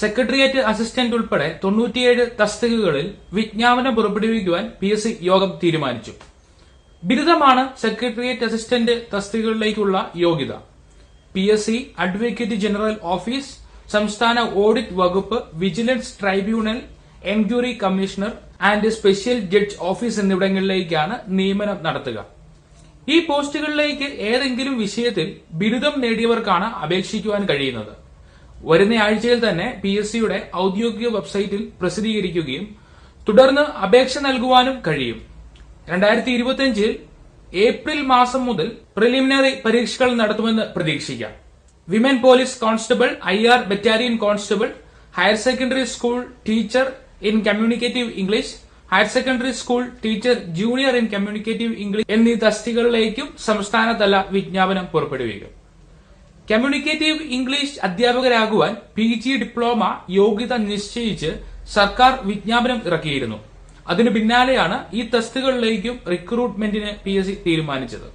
Secretariat assistant ഉൾപ്പെടെ തൊണ്ണൂറ്റിയേഴ് തസ്തികകളിൽ വിജ്ഞാപനം പുറപ്പെടുവിക്കുവാൻ പി എസ് സി യോഗം തീരുമാനിച്ചു. ബിരുദമാണ് സെക്രട്ടേറിയറ്റ് അസിസ്റ്റന്റ് തസ്തികകളിലേക്കുള്ള യോഗ്യത. P S C advocate general office സംസ്ഥാന ഓഡിറ്റ് വകുപ്പ് vigilance tribunal enquiry commissioner and special judge office എന്നിവിടങ്ങളിലേക്കാണ് നിയമനം നടത്തുക. ഈ പോസ്റ്റുകളിലേക്ക് ഏതെങ്കിലും വിഷയത്തിൽ ബിരുദം നേടിയവർക്കാണ് അപേക്ഷിക്കുവാൻ കഴിയുന്നത്. വരുന്ന ആഴ്ചയിൽ തന്നെ പി എസ് സിയുടെ ഔദ്യോഗിക വെബ്സൈറ്റിൽ പ്രസിദ്ധീകരിക്കുകയും തുടർന്ന് അപേക്ഷ നൽകുവാനും കഴിയും. രണ്ടായിരത്തി ഇരുപത്തിയഞ്ചിൽ ഏപ്രിൽ മാസം മുതൽ പ്രിലിമിനറി പരീക്ഷകൾ നടത്തുമെന്ന് പ്രതീക്ഷിക്കാം. Women police constable I R battalion constable higher secondary school teacher in communicative English higher secondary school teacher junior in communicative English എന്നീ തസ്തികകളിലേക്കും സംസ്ഥാനതല വിജ്ഞാപനം പുറപ്പെടുവിക്കും. കമ്മ്യൂണിക്കേറ്റീവ് ഇംഗ്ലീഷ് അധ്യാപകരാകുവാൻ പി ജി ഡിപ്ലോമ യോഗ്യത നിശ്ചയിച്ച് സർക്കാർ വിജ്ഞാപനം ഇറക്കിയിരുന്നു. അതിനു പിന്നാലെയാണ് ഈ തസ്തികകളിലേക്കും റിക്രൂട്ട്മെന്റിന് പി എസ് സി തീരുമാനിച്ചത്.